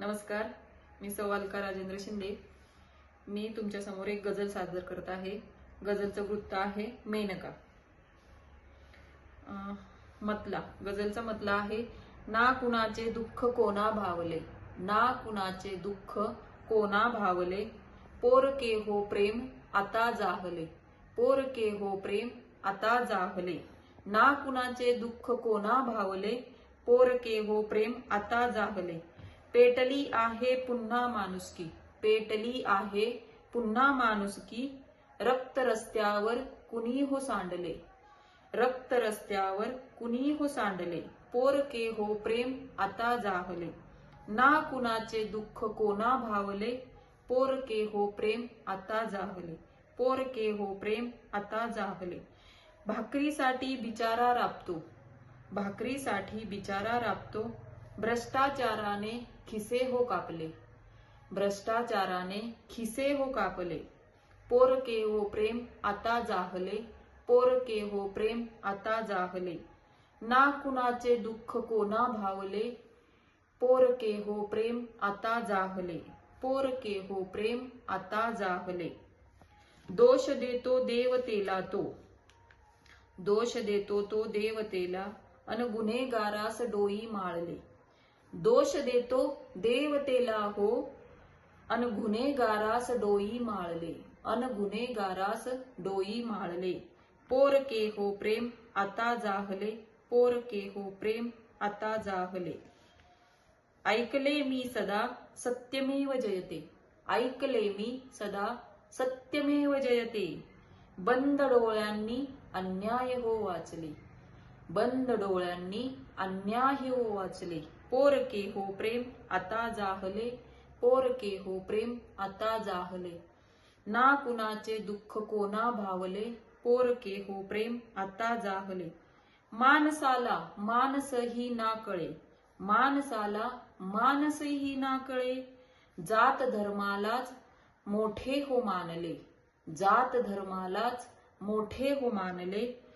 नमस्कार मी सवालका राजेंद्र शिंदे. मी तुमच्यासमोर एक गझल सादर करत आहे. गझलचं वृत्त आहे मेनका. मतला. गझलचा मतला आहे ना कुणाचे दुःख कोणा भावले? ना कुणाचे दुःख कोणा भावले? पोर के हो प्रेम आता जाहले. पोर के हो प्रेम आता जाहले. ना कुणाचे दुःख कोणा भावले? पोर के हो प्रेम आता जाहले. पेटली आहे पुन्हा माणुसकी पेटली आहे पुन्हा माणुसकी रक्त रस्त्यावर कुणी हो सांडले? रक्त रस्त्यावर कुणी हो सांडले? पोर के हो प्रेम आता जाहले. ना कुणाचे दुःख कोणा भावले? पोर के हो प्रेम आता जाहले. पोर के हो प्रेम आता जाहले. भाकरीसाठी बिचारा राबतो. भाकरीसाठी बिचारा राबतो. भ्रष्टाचाराने खिसे हो कापले. भ्रष्टाचाराने खिसे हो कापले. पोर के हो प्रेम आता जाहले. पोर के हो प्रेम आता जाहले. ना कुणाचे दुःख कोणा भावले. पोर के हो प्रेम आता जाहले. पोर के हो प्रेम आता जाहले. दोष देतो देवतेला तो. दोष देतो तो देवतेला. अन गुन्हेगारास डोई माळले. दोष देतो देवतेला हो अन गुन्हेगारास डोई माळले. अन गुन्हेगारास डोई माळले. पोर के हो प्रेम आता जाहले. पोर के हो प्रेम आता जाहले. ऐकले मी सदा सत्यमेव जयते. ऐकले मी सदा सत्यमेव जयते. बंद डोळ्यांनी अन्याय हो वाचले. बंद डोळ्यांनी अन्याय हो वाचले. पोर के हो प्रेम आता जाहले. पोर के हो प्रेम आता जाहले. ना कुणाचे दुःख कोणा भावले. पोर के हो प्रेम आता जाहले. मानसाला मानसही ना कळे. मानसाला मानसही ना कळे. जात धर्मालाच मोठे हो मानले. जात धर्मालाच मोठे हो मानले.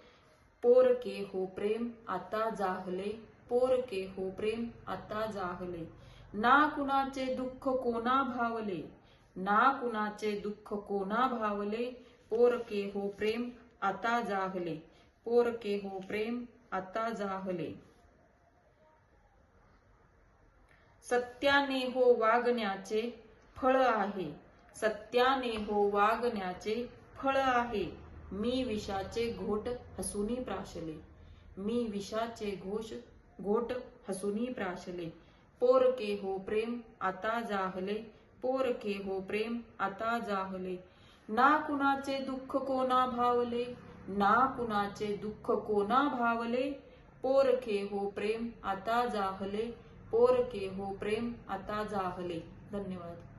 पोर के हो प्रेम आता जाहले पोर के हो प्रेम आता जाहले. ना कुणाचे दुःख कोणा भावले? ना कुणाचे दुःख कोणा भावले? पोर के हो प्रेम आता जाहले. पोर के हो प्रेम आता जाहले. सत्याने हो वागण्याचे फळ आहे. सत्याने हो वागण्याचे फळ आहे. मी विषाचे घोट हसुनी प्राशले. मी विषाचे घोष घोट हसुनी प्राशले. पोर के हो प्रेम आता जाहले. पोर के हो प्रेम आता जाहले. ना कुणाचे दुःख कोणा भावले? ना कुणाचे दुःख कोणा भावले? पोर के हो प्रेम आता जाहले. पोर के हो प्रेम आता जाहले. धन्यवाद.